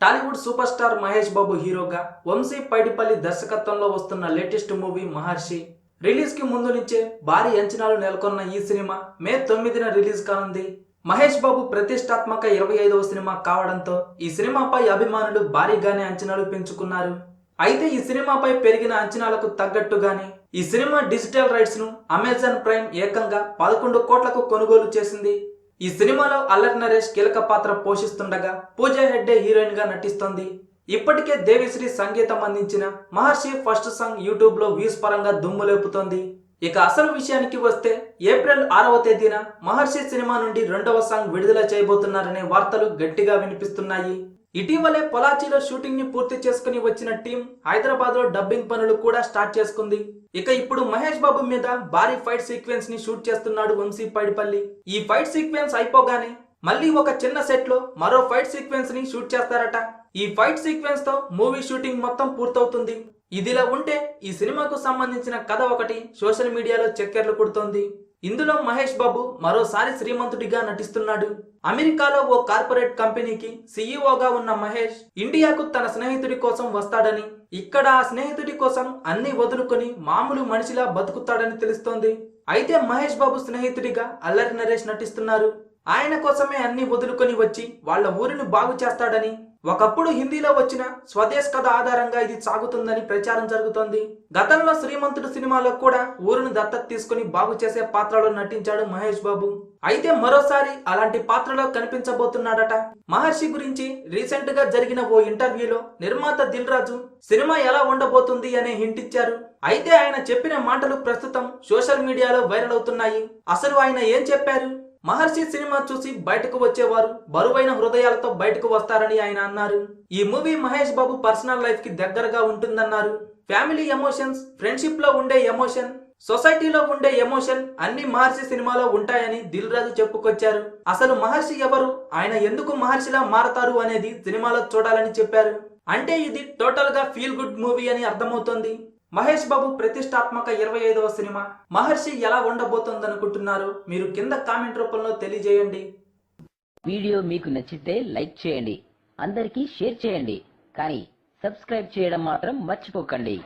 Tollywood super star Mahesh Babu హీరోగా వంశీ పైడిపల్లి దర్శకత్వంలో వస్తున్న లేటెస్ట్ మూవీ మహర్షి. రిలీజ్కి ముందు నుంచే భారీ అంచనాలు నెలకొన్న ఈ సినిమా మే తొమ్మిదిన రిలీజ్ కానుంది. మహేష్ బాబు ప్రతిష్టాత్మక ఇరవై ఐదవ సినిమా కావడంతో ఈ సినిమాపై అభిమానులు భారీగానే అంచనాలు పెంచుకున్నారు. అయితే ఈ సినిమాపై పెరిగిన అంచనాలకు తగ్గట్టుగానే ఈ సినిమా డిజిటల్ రైట్స్ను అమెజాన్ ప్రైమ్ ఏకంగా పదకొండు కోట్లకు కొనుగోలు చేసింది. ఈ సినిమాలో అల్లరి నరేష్ కీలక పాత్ర పోషిస్తుండగా పూజా హెడ్డే హీరోయిన్గా నటిస్తోంది. ఇప్పటికే దేవిశ్రీ సంగీతం అందించిన మహర్షి ఫస్ట్ సాంగ్ యూట్యూబ్లో వ్యూస్ పరంగా దుమ్ము లేపుతోంది. ఇక అసలు విషయానికి వస్తే ఏప్రిల్ ఆరవ తేదీన మహర్షి సినిమా నుండి రెండవ సాంగ్ విడుదల చేయబోతున్నారనే వార్తలు గట్టిగా వినిపిస్తున్నాయి. ఇటీవలే పొలాచిలో షూటింగ్ని పూర్తి చేసుకుని వచ్చిన టీం హైదరాబాద్లో డబ్బింగ్ పనులు కూడా స్టార్ట్ చేసుకుంది. ఇక ఇప్పుడు మహేష్ బాబు మీద భారీ ఫైట్ సీక్వెన్స్ని షూట్ చేస్తున్నాడు వంశీ పైడిపల్లి. ఈ ఫైట్ సీక్వెన్స్ అయిపోగానే మళ్ళీ ఒక చిన్న సెట్లో మరో ఫైట్ సీక్వెన్స్ని షూట్ చేస్తారట. ఈ ఫైట్ సీక్వెన్స్తో మూవీ షూటింగ్ మొత్తం పూర్తవుతుంది. ఇదిలా ఉంటే ఈ సినిమాకు సంబంధించిన కథ ఒకటి సోషల్ మీడియాలో చక్కెర్లు కొడుతోంది. ఇందులో మహేష్ బాబు మరోసారి శ్రీమంతుడిగా నటిస్తున్నాడు. అమెరికాలో ఓ కార్పొరేట్ కంపెనీకి సీఈఓగా ఉన్న మహేష్ ఇండియాకు తన స్నేహితుడి కోసం వస్తాడని ఇక్కడ ఆ స్నేహితుడి కోసం అన్ని వదులుకొని మామూలు మనిషిలా బతుకుతాడని తెలుస్తోంది. అయితే మహేష్ బాబు స్నేహితుడిగా అల్లరి నరేష్ నటిస్తున్నారు. ఆయన కోసమే అన్ని వదులుకొని వచ్చి వాళ్ళ ఊరిని బాగు చేస్తాడని ఒకప్పుడు హిందీలో వచ్చిన స్వదేశ్ కథ ఆధారంగా ఇది సాగుతుందని ప్రచారం జరుగుతోంది. గతంలో శ్రీమంతుడు సినిమాలో కూడా ఊరును దత్తత తీసుకుని బాగు చేసే పాత్రలో నటించాడు మహేష్ బాబు. అయితే మరోసారి అలాంటి పాత్రలో కనిపించబోతున్నాడట. మహర్షి గురించి రీసెంట్గా జరిగిన ఓ ఇంటర్వ్యూలో నిర్మాత దిల్ రాజు సినిమా ఎలా ఉండబోతుంది అనే హింట్ ఇచ్చారు. అయితే ఆయన చెప్పిన మాటలు ప్రస్తుతం సోషల్ మీడియాలో వైరల్ అవుతున్నాయి. అసలు ఆయన ఏం చెప్పారు? మహర్షి సినిమా చూసి బయటకు వచ్చేవారు. బరువైన హృదయాలతో బయటకు వస్తారని ఆయన అన్నారు. ఈ మూవీ మహేష్ బాబు పర్సనల్ లైఫ్కి దగ్గరగా ఉంటుందన్నారు. ఫ్యామిలీ ఎమోషన్స్ ఫ్రెండ్షిప్లో ఉండే ఎమోషన్ సొసైటీలో ఉండే ఎమోషన్ అన్ని మహర్షి సినిమాలో ఉంటాయని దిల్ రాజు చెప్పుకొచ్చారు. అసలు మహర్షి ఎవరు? ఆయన ఎందుకు మహర్షిలా మారతారు అనేది సినిమాలో చూడాలని చెప్పారు. అంటే ఇది టోటల్గా ఫీల్ గుడ్ మూవీ అని అర్థమవుతోంది. మహేష్ బాబు ప్రతిష్టాత్మక ఇరవై ఐదవ సినిమా. మహర్షి ఎలా ఉండబోతోందనుకుంటున్నారు? మీరు కింద కామెంట్ రూపంలో తెలియజేయండి. వీడియో మీకు నచ్చితే లైక్ చేయండి. అందరికీ షేర్ చేయండి. కానీ సబ్స్క్రైబ్ చేయడం మాత్రం మర్చిపోకండి.